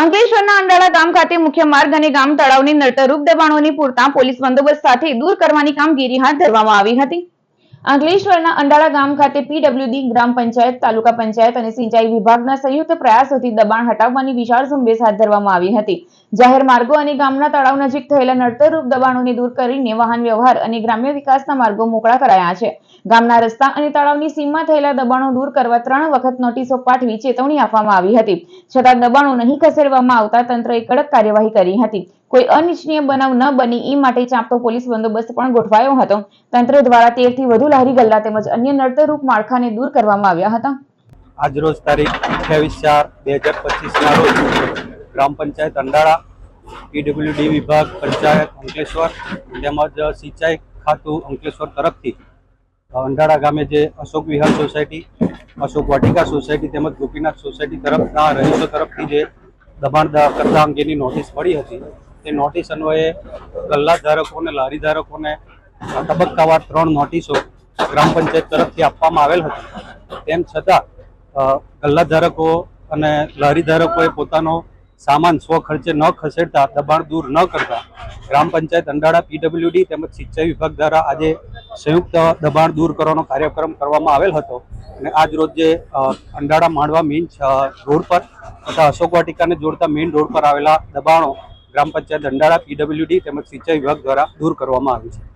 અંકલેશ્વરના અંડાળા ગામ ખાતે મુખ્ય માર્ગ અને ગામ તળાવની નડતરરૂપ દબાણોની પૂરતા પોલીસ બંદોબસ્ત સાથે દૂર કરવાની કામગીરી હાથ ધરવામાં આવી હતી. અંકલેશ્વરના અંડાળા ગામ ખાતે પીડબ્લ્યુડી ગ્રામ પંચાયત, તાલુકા પંચાયત અને સિંચાઈ વિભાગના સંયુક્ત પ્રયાસોથી દબાણ હટાવવાની વિશાળ ઝુંબેશ હાથ ધરવામાં આવી હતી. જાહેર માર્ગો અને ગામના તળાવ નજીક થયેલા નડતરરૂપ દબાણોને દૂર કરીને વાહન વ્યવહાર અને ગ્રામ્ય વિકાસના માર્ગો મોકળા કરાયા છે. ગામના રસ્તા અને તળાવની સીમમાં થયેલા દબાણો દૂર કરવા ત્રણ વખત નોટિસો પાઠવી ચેતવણી આપવામાં આવી હતી. છતાં દબાણો નહીં ખસેડવામાં આવતા તંત્રએ કડક કાર્યવાહી કરી હતી. કોઈ અનિચ્છનીય બનાવ ન બની એ માટે ચાંપતો પોલીસ બંદોબસ્ત પણ ગોઠવાયો હતો. તંત્ર દ્વારા તેરથી વધુ લારી ગલ્લા તેમજ અન્ય નડતરરૂપ માળખાને દૂર કરવામાં આવ્યા હતા. આજરોજ તારીખ અઠ્યાવીસ ચાર બે હજાર પચીસના રોજ ગ્રામ પંચાયત અંડાળા, પીડબ્લ્યુડી વિભાગ પંચાયત અંકલેશ્વર તેમજ સિંચાઈ ખાતું અંકલેશ્વર તરફથી અંડાળા ગામે જે અશોક વિહાર સોસાયટી, અશોક વાટિકા સોસાયટી તેમજ ગોપીનાથ સોસાયટી તરફના રહીશો તરફથી જે દબાણ કરતા અંગેની નોટિસ મળી હતી તે નોટિસ અન્વયે ગલ્લા ધારકોને, લારી ધારકોને તબક્કાવાર ત્રણ નોટિસો ગ્રામ પંચાયત તરફથી આપવામાં આવેલ હતી. તેમ છતાં ગલ્લા ધારકો અને લારી ધારકોએ પોતાનો સામાન સ્વ ખર્ચે ન ખસેડતા, દબાણ દૂર ન કરતા, ગ્રામ પંચાયત અંડાળા પીડબ્લ્યુડી તેમજ સિંચાઈ વિભાગ દ્વારા આજે સંયુક્ત દબાણ દૂર કરવાનો કાર્યક્રમ કરવામાં આવેલ હતો. અને આજ રોજ જે અંડાળા માંડવા મેઇન રોડ પર તથા અશોક વાટિકાને જોડતા મેઇન રોડ પર આવેલા દબાણો ગ્રામ પંચાયત દંડાળા પીડબ્લ્યુડી તેમજ સિંચાઈ વિભાગ દ્વારા દૂર કરવામાં આવ્યું છે.